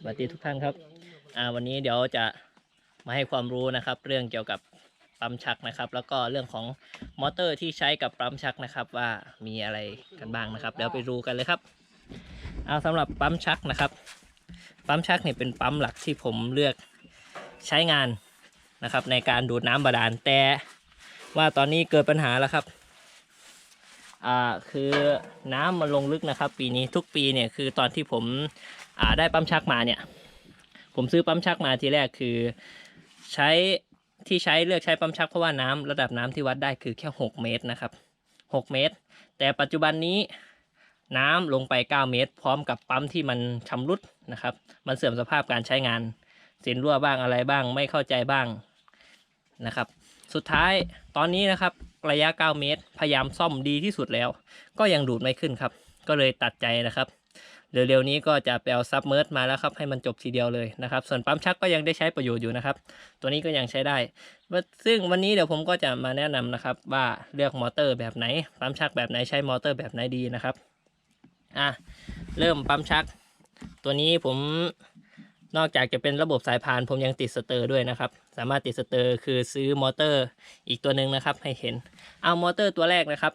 สวัสดีทุกท่านครับวันนี้เดี๋ยวจะมาให้ความรู้นะครับ เรื่องเกี่ยวกับปั๊มชักนะครับ แล้วก็เรื่องของมอเตอร์ที่ใช้กับปั๊มชักนะครับ ว่ามีอะไรกันบ้างนะครับ เดี๋ยวไปดูกันเลยครับ เอาสำหรับปั๊มชักนะครับปั๊มชักเนี่ยเป็นปั๊มหลักที่ผมเลือกใช้งานนะครับ ในการดูดน้ำบาดาลแต่ว่าตอนนี้เกิดปัญหาแล้วครับ อ่าคือน้ำมันลงลึกนะครับ ปีนี้ทุกปีเนี่ยคือตอนที่ผมอ่าได้ปั๊มชักมาเนี่ย ผมซื้อปั๊มชักมาทีแรกคือใช้ที่ใช้เลือกใช้ปั๊มชักเพราะว่าน้ำระดับน้ำที่วัดได้คือแค่ 6 เมตรนะครับ 6 เมตร แต่ปัจจุบันนี้น้ำลงไป 9 เมตร พร้อมกับปั๊มที่มันชำรุดนะครับ มันเสื่อมสภาพการใช้งานสินรั่วบ้างอะไรบ้างไม่เข้าใจบ้างนะครับ สุดท้ายตอนนี้นะครับ ระยะ 9 เมตร พยายามซ่อมดีที่สุดแล้ว ก็ยังดูดไม่ขึ้นครับ ก็เลยตัดใจนะครับเร็วๆนี้ก็จะไปเอาซับเมอร์มาแล้วครับให้มันจบทีเดียวเลยนะครับ ส่วนปั๊มชักก็ยังได้ใช้ประโยชน์อยู่นะครับ ตัวนี้ก็ยังใช้ได้ ซึ่งวันนี้เดี๋ยวผมก็จะมาแนะนำนะครับ ว่าเลือกมอเตอร์แบบไหน ปั๊มชักแบบไหนใช้มอเตอร์แบบไหนดีนะครับอะเริ่มปั๊มชัก ตัวนี้ผม นอกจากจะเป็นระบบสายพานผมยังติดสเตอร์ด้วยนะครับ สามารถติดสเตอร์คือซื้อมอเตอร์อีกตัวหนึ่งนะครับ ให้เห็น เอามอเตอร์ตัวแรกนะครับ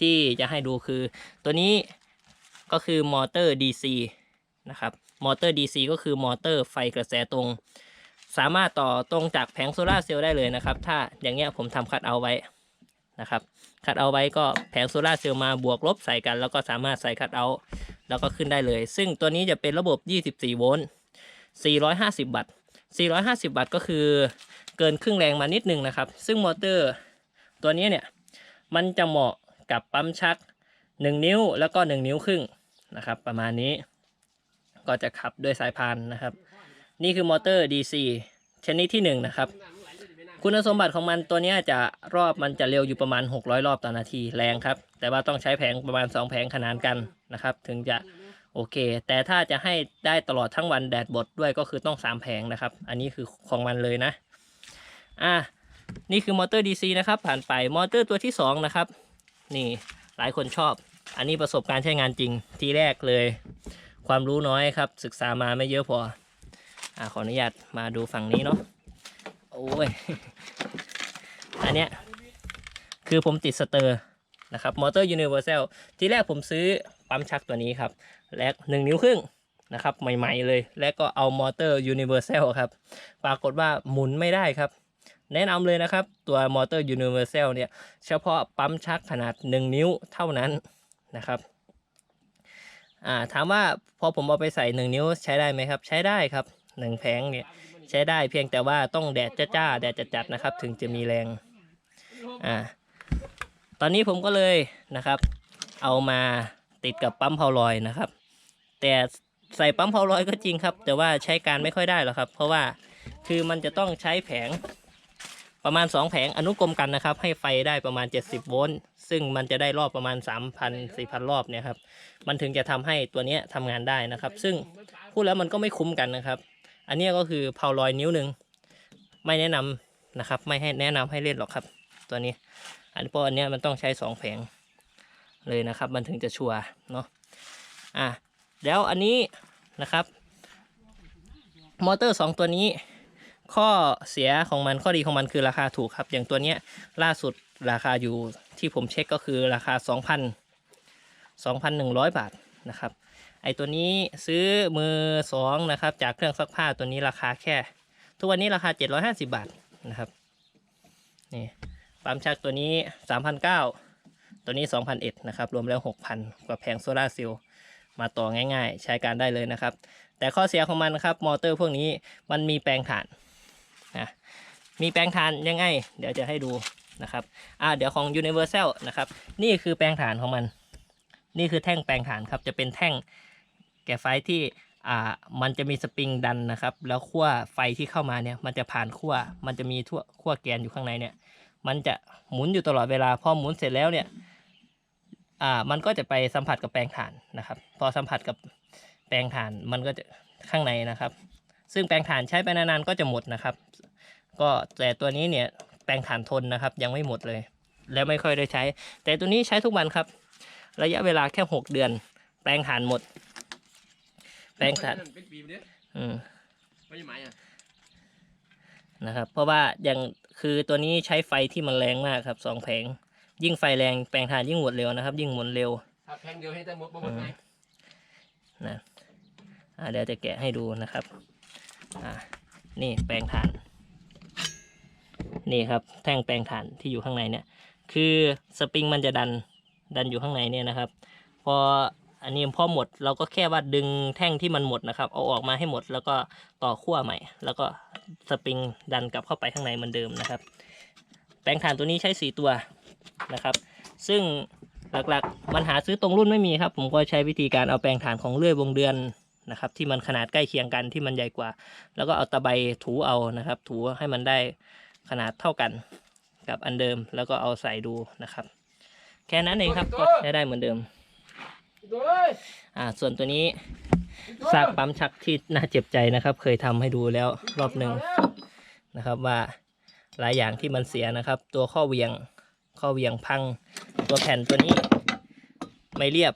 ที่จะให้ดูคือ ตัวนี้ก็คือมอเตอร์ DC นะครับ มอเตอร์ DC ก็คือมอเตอร์ไฟกระแสตรง สามารถต่อตรงจากแผงโซลาเซลล์ได้เลยนะครับ ถ้าอย่างเงี้ยผมทำคัดเอาไว้นะครับ คัดเอาไว้ก็แผงโซลาเซลล์มาบวกลบใส่กัน แล้วก็สามารถใส่คัดเอาแล้วก็ขึ้นได้เลย ซึ่งตัวนี้จะเป็นระบบ 24 โวลต์ 450 วัตต์ 450 วัตต์ก็คือเกินครึ่งแรงมานิดนึงนะครับ ซึ่งมอเตอร์ตัวนี้เนี่ย มันจะเหมาะกับปั๊มชัก 1 นิ้วแล้วก็ 1 นิ้วครึ่งนะครับ ประมาณนี้ ก็จะขับด้วยสายพานนะครับ นี่คือมอเตอร์ DC ชนิดที่ 1 นะครับ คุณสมบัติของมันตัวนี้จะรอบมันจะเร็วอยู่ประมาณ 600 รอบต่อนาทีแรงครับ แต่ว่าต้องใช้แผงประมาณ 2 แผงขนานกันนะครับ ถึงจะ โอเค แต่ถ้าจะให้ได้ตลอดทั้งวันแดดบดด้วยก็คือต้อง3แผงนะครับ อันนี้คือของมันเลยนะ อะนี่คือมอเตอร์ DC นะครับ ผ่านไปมอเตอร์ตัวที่ 2 นะครับ นี่หลายคนชอบ อันนี้ประสบการณ์ใช้งานจริง ทีแรกเลย ความรู้น้อยครับ ศึกษามาไม่เยอะพออะขออนุญาตมาดูฝั่งนี้เนาะโอ้ยอันเนี้ยคือผมติดสเตอร์นะครับมอเตอร์ยูนิเวอร์แซลทีแรกผมซื้อปั๊มชักตัวนี้ครับ และหนึ่งนิ้วครึ่งนะครับใหม่ๆเลย และก็เอามอเตอร์ยูนิเวอร์แซลครับปรากฏว่าหมุนไม่ได้ครับ แนะนำเลยนะครับ ตัวมอเตอร์ยูนิเวอร์แซลเนี่ยเฉพาะปั๊มชักขนาด 1 นิ้วเท่านั้นนะครับถามว่าพอผมเอาไปใส่ 1 นิ้วใช้ได้ไหมครับ ใช้ได้ครับ 1 แผงเนี่ยใช้ได้เพียงแต่ว่าต้องแดดจ้าๆแดดจัดๆนะครับ ถึงจะมีแรงอ่าตอนนี้ผมก็เลยนะครับ เอามา ติดกับปั๊มเพาลอยนะครับ แต่ใส่ปั๊มเพาลอยก็จริงครับ แต่ว่าใช้การไม่ค่อยได้หรอกครับ เพราะว่าคือมันจะต้องใช้แผงประมาณ 2 แผงอนุกรมกันนะครับ ให้ไฟได้ประมาณ 70 โวลต์ซึ่งมันจะได้รอบประมาณ 3,000 4,000 รอบเนี่ยครับมันถึงจะทำให้ตัวนี้ยทำงานได้นะครับ ซึ่งพูดแล้วมันก็ไม่คุ้มกันนะครับ อันนี้ก็คือเพาลอยนิ้วหนึ่งไม่แนะนำนะครับ ไม่ให้แนะนำให้เล่นหรอกครับ ตัวนี้ อันเพราะอันนี้มันต้องใช้สองแผง เลยนะครับ มันถึงจะชัวร์เนาะอะแล้วอันนี้นะครับ มอเตอร์สองตัวนี้ ข้อเสียของมันข้อดีของมันคือราคาถูกครับ อย่างตัวเนี้ยล่าสุดราคาอยู่ที่ผมเช็คก็คือราคา 2,000 2,100 บาทนะครับ ไอตัวนี้ซื้อมือสองนะครับ จากเครื่องซักผ้าตัวนี้ราคาแค่ ทุกวันนี้ราคา 750 บาทนะครับนี่ปั๊มชักตัวนี้ 3,900 ตัวนี้ 2,001นะครับ รวมแล้ว 6,000กับแผงโซลาร์เซลล์มาต่อง่ายๆ ใช้การได้เลยนะครับ แต่ข้อเสียของมันนะครับ มอเตอร์พวกนี้มันมีแปลงถ่านนะมีแปลงถ่านยังไง เดี๋ยวจะให้ดูนะครับอ่าเดี๋ยวของ Universal นะครับ นี่คือแปลงถ่านของมัน นี่คือแท่งแปลงถ่านครับ จะเป็นแท่งแกะไฟที่อ่ามันจะมีสปริงดันนะครับ แล้วขั้วไฟที่เข้ามาเนี่ยมันจะผ่านขั้วมันจะมีทั่วขั้วแกนอยู่ข้างในเนี่ย มันจะหมุนอยู่ตลอดเวลาพอหมุนเสร็จแล้วเนี่ย อ่ามันก็จะไปสัมผัสกับแปลงถ่านนะครับ พอสัมผัสกับแปลงถ่านมันก็จะข้างในนะครับ ซึ่งแปลงถ่านใช้ไปนานๆก็จะหมดนะครับ ก็แต่ตัวนี้เนี่ยแปลงถ่านทนนะครับ ยังไม่หมดเลย แล้วไม่ค่อยได้ใช้ แต่ตัวนี้ใช้ทุกวันครับ ระยะเวลาแค่6เดือน แปลงถ่านหมด แปลงถ่านเป็นปีเด้ออืมไม่ใช่ไหมอะนะครับ เพราะว่าอย่างคือตัวนี้ใช้ไฟที่มันแรงมากครับสองแผง ยิ่งไฟแรงแปลงถ่านยิ่งหมดเร็วนะครับ ยิ่งหมุนเร็วถ้าแพงเดียวให้ได้หมดบ่หมดไงนะอ่าเดี๋ยวจะแกะให้ดูนะครับอ่านี่แปลงถ่าน นี่ครับแท่งแปลงถ่านที่อยู่ข้างในเนี่ย คือสปริงมันจะดันดันอยู่ข้างในเนี่ยนะครับ พออันนี้พอหมดเราก็แค่ว่าดึงแท่งที่มันหมดนะครับ เอาออกมาให้หมดแล้วก็ต่อขั้วใหม่ แล้วก็สปริงดันกลับเข้าไปข้างในเหมือนเดิมนะครับ แปลงถ่านตัวนี้ใช้สีตัว นะครับ ซึ่งหลักๆมันหาซื้อตรงรุ่นไม่มีครับ ผมก็ใช้วิธีการเอาแปลงถ่านของเลื่อยวงเดือนนะครับ ที่มันขนาดใกล้เคียงกันที่มันใหญ่กว่า แล้วก็เอาตะไบถูเอานะครับ ถูให้มันได้ขนาดเท่ากันกับอันเดิมแล้วก็เอาใส่ดูนะครับ แค่นั้นเองครับก็ใช้ได้เหมือนเดิมตัวเอ้ยอ่าส่วนตัวนี้ซากปั๊มชักที่น่าเจ็บใจนะครับ เคยทำให้ดูแล้วรอบหนึ่งนะครับว่าหลายอย่างที่มันเสียนะครับ ตัวข้อเหวียง ข้อเวียงพังตัวแผ่นตัวนี้ไม่เรียบ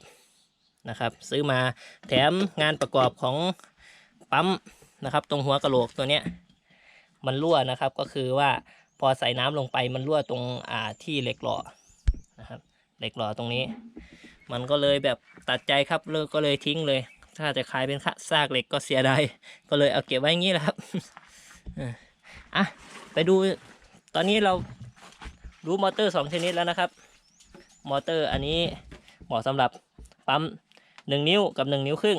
นะครับ ซื้อมาแถมงานประกอบของปั๊มนะครับ ตรงหัวกระโหลกตัวเนี้ยมันรั่วนะครับ ก็คือว่าพอใส่น้ำลงไปมันรั่วตรงอ่าที่เหล็กหล่อนะครับเหล็กหล่อตรงนี้ มันก็เลยแบบตัดใจครับเลิกก็เลยทิ้งเลย ถ้าจะขายเป็นค่าซากเหล็กก็เสียดายก็เลยเอาเก็บไว้อย่างนี้แหละครับอะไปดูตอนนี้เรา รู้มอเตอร์สองชนิดแล้วนะครับ มอเตอร์อันนี้เหมาะสำหรับปั๊มหนึ่งนิ้วกับหนึ่งนิ้วครึ่ง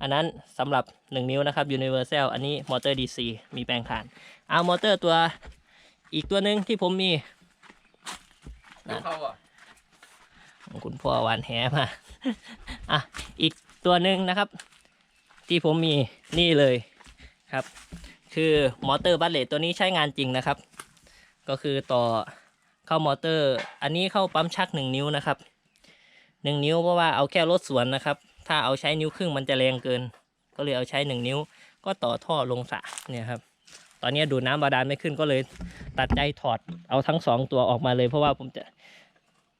อันนั้นสำหรับหนึ่งนิ้วนะครับ Universal อันนี้มอเตอร์ DC มีแปลงถ่านเอามอเตอร์ตัวอีกตัวหนึ่งที่ผมมีเดี๋ยวเขาอะของคุณพ่อหวานแหมาอะอีกตัวหนึ่งนะครับ ที่ผมมีนี่เลยครับ คือมอเตอร์บัตเลตตัวนี้ใช้งานจริงนะครับ ก็คือต่อ เข้ามอเตอร์ อันนี้เข้าปั๊มชักหนึ่งนิ้วนะครับหนึ่งนิ้วเพราะว่าเอาแค่รถสวนนะครับ ถ้าเอาใช้นิ้วครึ่งมันจะแรงเกิน ก็เลยเอาใช้หนึ่งนิ้ว ก็ต่อท่อลงสระเนี่ยครับตอนนี้ดูดน้ำบาดาลไม่ขึ้นก็เลยตัดใจถอดเอาทั้งสองตัวออกมาเลย เพราะว่าผมจะ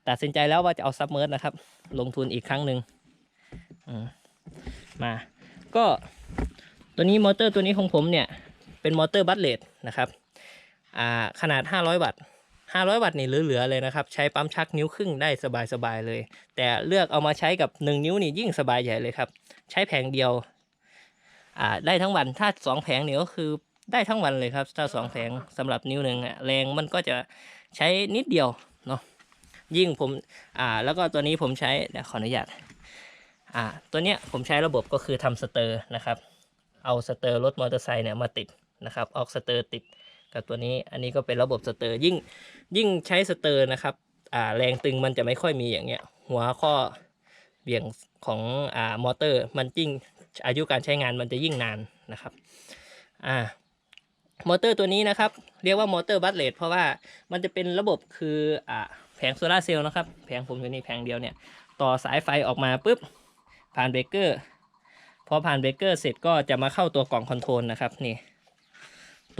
ตัดสินใจแล้วว่าจะเอาซับเมอร์นะครับ ลงทุนอีกครั้งหนึ่งมาก็ตัวนี้มอเตอร์ตัวนี้ของผมเนี่ย เป็นมอเตอร์บัตเลตนะครับอ่าขนาด 500 วัตต์ 500 วัตต์นี่เหลือๆเลยนะครับ ใช้ปั๊มชักนิ้วครึ่งได้สบายๆเลย แต่เลือกเอามาใช้กับ 1 นิ้วนี่ยิ่งสบายใหญ่เลยครับ ใช้แผงเดียวอ่าได้ทั้งวันถ้า 2 แผงนี่ก็คือได้ทั้งวันเลยครับ ถ้า 2 แผงสำหรับนิ้วหนึ่งอะแรงมันก็จะใช้นิดเดียวเนาะยิ่งผมอ่าแล้วก็ตัวนี้ผมใช้เดี๋ยวขออนุญาตอ่าตัวเนี้ยผมใช้ระบบก็คือทำสเตอร์นะครับ เอาสเตอร์รถมอเตอร์ไซค์เนี่ยมาติดนะครับออกสเตอร์ติด กับตัวนี้อันนี้ก็เป็นระบบสเตอร์ยิ่งยิ่งใช้สเตอร์นะครับอ่าแรงตึงมันจะไม่ค่อยมีอย่างเงี้ย หัวข้อเบี่ยงของอ่ามอเตอร์ มันยิ่งอายุการใช้งานมันจะยิ่งนานนะครับอ่ามอเตอร์ตัวนี้นะครับ เรียกว่ามอเตอร์บัตเลตเพราะว่ามันจะเป็นระบบคืออ่าแผงโซลาเซลล์นะครับแผงผมอยู่นี่แผงเดียวเนี่ยต่อสายไฟออกมาปุ๊บผ่านเบรกเกอร์พอผ่านเบรกเกอร์เสร็จก็จะมาเข้าตัวกล่องคอนโทรลนะครับนี่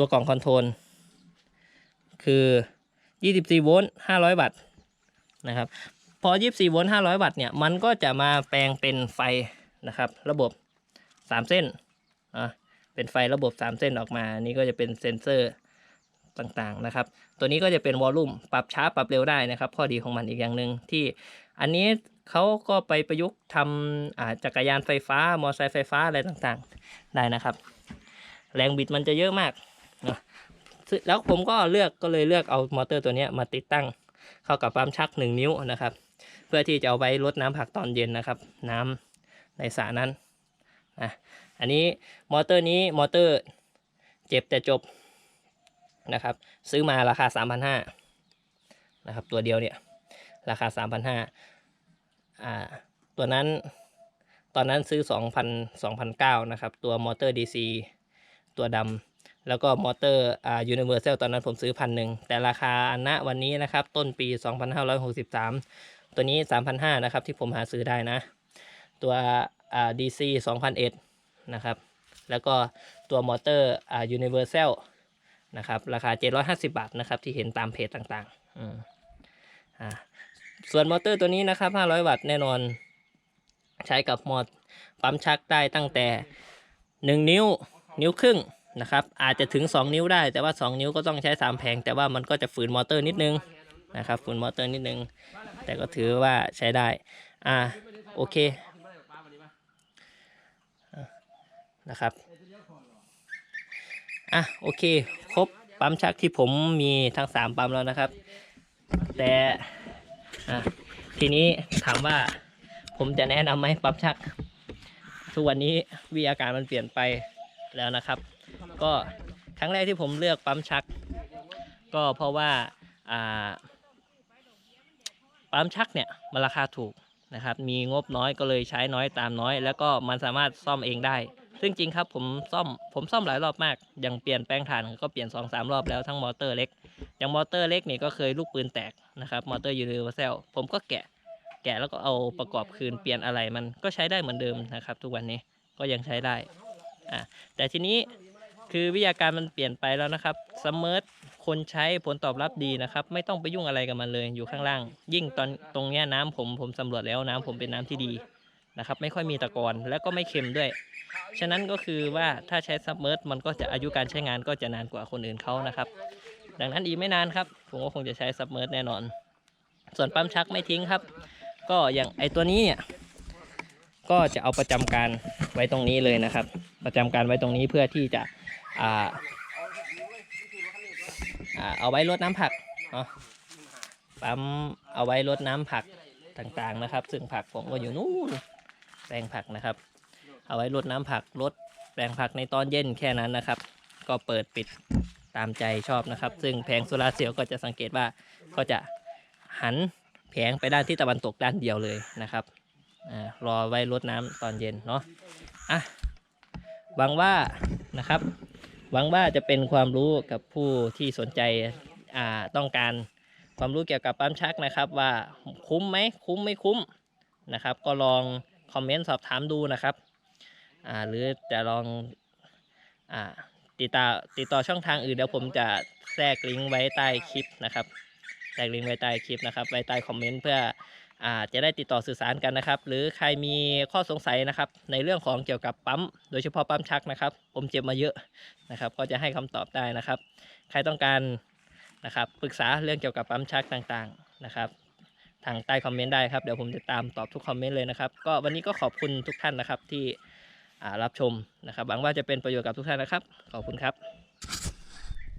ตัวกล่องคอนโทรลคือ24โวลต์500 วัตต์นะครับ พอ 24โวลต์500 วัตต์เนี่ย มันก็จะมาแปลงเป็นไฟนะครับ ระบบ 3 เส้นอะเป็นไฟระบบ 3 เส้นออกมา นี่ก็จะเป็นเซนเซอร์ต่างๆนะครับ ตัวนี้ก็จะเป็นวอลลุ่มปรับช้าปรับเร็วได้นะครับ ข้อดีของมันอีกอย่างหนึ่งที่อันนี้เขาก็ไปประยุกต์ทำอ่าจักรยานไฟฟ้า มอเตอร์ไซค์ไฟฟ้าอะไรต่างๆ ได้นะครับ แรงบิดมันจะเยอะมาก แล้วผมก็เลือกก็เลยเลือกเอามอเตอร์ตัวนี้มาติดตั้งเข้ากับปั๊มชัก 1 นิ้วนะครับ เพื่อที่จะเอาไว้ลดน้ำผักตอนเย็นนะครับ น้ำในสระนั้นนะอันนี้มอเตอร์นี้มอเตอร์เจ็บแต่จบนะครับ ซื้อมาราคา 3,500นะครับ ตัวเดียวเนี่ย ราคา 3,500อ่าตัวนั้นตอนนั้นซื้อ 2,000 2,009นะครับ ตัวมอเตอร์ DC ตัวดำ แล้วก็มอเตอร์อ่า Universal ตอนนั้นผมซื้อพันหนึ่งแต่ราคาณวันนี้นะครับ ต้นปี 2,563 ตัวนี้ 3,500นะครับ ที่ผมหาซื้อได้นะ ตัวอ่า DC 2,001นะครับ แล้วก็ตัวมอเตอร์อ่า Universal นะครับ ราคา 750 บาทนะครับ ที่เห็นตามเพจต่างๆอืมอ่าส่วนมอเตอร์ตัวนี้นะครับ 500 วัตต์แน่นอน ใช้กับมอปั๊มชักได้ตั้งแต่ 1 นิ้ว นิ้วครึ่ง นะครับ อาจจะถึง 2 นิ้วได้ แต่ว่า 2 นิ้วก็ต้องใช้ 3 แผง แต่ว่ามันก็จะฝืนมอเตอร์นิดนึงนะครับ ฝืนมอเตอร์นิดนึง แต่ก็ถือว่าใช้ได้ อ่า โอเคอนะครับ อะ โอเค ครบ ปั๊มชักที่ผมมีทั้ง 3 ปั๊มแล้วนะครับ แต่ อะ ทีนี้ถามว่าผมจะแนะนำไหมปั๊มชัก ทุกวันนี้วิทยาการมันเปลี่ยนไปแล้วนะครับ ก็ครั้งแรกที่ผมเลือกปั๊มชัก ก็เพราะว่าปั๊มชักเนี่ยมันราคาถูกนะครับ มีงบน้อยก็เลยใช้น้อยตามน้อย แล้วก็มันสามารถซ่อมเองได้ ซึ่งจริงครับผมซ่อมผมซ่อมหลายรอบมาก อย่างเปลี่ยนแปลงถ่านก็เปลี่ยน2อสรอบแล้วทั้งมอเตอร์เล็ก อย่างมอเตอร์เล็กนี่ก็เคยลูกปืนแตกนะครับมอเตอร์ยูนิเวอร์แซลผมก็แกะแกะแล้วก็เอาประกอบคืนเปลี่ยนอะไรมันก็ใช้ได้เหมือนเดิมนะครับ ทุกวันนี้ก็ยังใช้ได้อ่าแต่ทีนี้ คือวิทยาการมันเปลี่ยนไปแล้วนะครับสมิร์ทคนใช้ผลตอบรับดีนะครับ ไม่ต้องไปยุ่งอะไรกับมันเลยอยู่ข้างล่าง ยิ่งตอนตรงเนี้ยน้ำผมผมสำรวจแล้วน้ำผมเป็นน้ำที่ดีนะครับ ไม่ค่อยมีตะกอนแล้วก็ไม่เค็มด้วย ฉะนั้นก็คือว่าถ้าใช้ซับเมอร์มันก็จะอายุการใช้งานก็จะนานกว่าคนอื่นเขานะครับ ดังนั้นอีกไม่นานครับ ผมก็คงจะใช้ซับเมอร์แน่นอน ส่วนปั๊มชักไม่ทิ้งครับ ก็อย่างไอตัวนี้เนี่ยก็จะเอาประจำการไว้ตรงนี้เลยนะครับ ประจำการไว้ตรงนี้เพื่อที่จะ อ่าเอาไว้รดน้ำผักเนาะปั๊มเอาไว้รดน้ำผักต่างๆนะครับ ซึ่งผักผมก็อยู่นู่นแปลงผักนะครับ เอาไว้รดน้ำผักรดแปลงผักในตอนเย็นแค่นั้นนะครับ ก็เปิดปิดตามใจชอบนะครับ ซึ่งแผงโซลาร์เซลล์ก็จะสังเกตว่าก็จะหันแผงไปด้านที่ตะวันตกด้านเดียวเลยนะครับอารอไว้รดน้ำตอนเย็นเนาะอะหวังว่านะครับ หวังว่าจะเป็นความรู้กับผู้ที่สนใจอ่าต้องการความรู้เกี่ยวกับปั๊มชักนะครับ ว่าคุ้มไหมคุ้มไม่คุ้มนะครับ ก็ลองคอมเมนต์สอบถามดูนะครับอ่าหรือจะลองอ่าติดต่อติดต่อช่องทางอื่นเดี๋ยวผมจะแทรกลิงก์ไว้ใต้คลิปนะครับแตกลิงก์ไว้ใต้คลิปนะครับไว้ใต้คอมเมนต์เพื่อ จะได้ติดต่อสื่อสารกันนะครับ หรือใครมีข้อสงสัยนะครับ ในเรื่องของเกี่ยวกับปั๊ม โดยเฉพาะปั๊มชักนะครับ ผมเจ็บมาเยอะนะครับ ก็จะให้คำตอบได้นะครับ ใครต้องการนะครับปรึกษาเรื่องเกี่ยวกับปั๊มชักต่างๆนะครับ ทางใต้คอมเมนต์ได้ครับเดี๋ยวผมจะตามตอบทุกคอมเมนต์เลยนะครับก็วันนี้ก็ขอบคุณทุกท่านนะครับที่รับชมนะครับหวังว่าจะเป็นประโยชน์กับทุกท่านนะครับ ขอบคุณครับ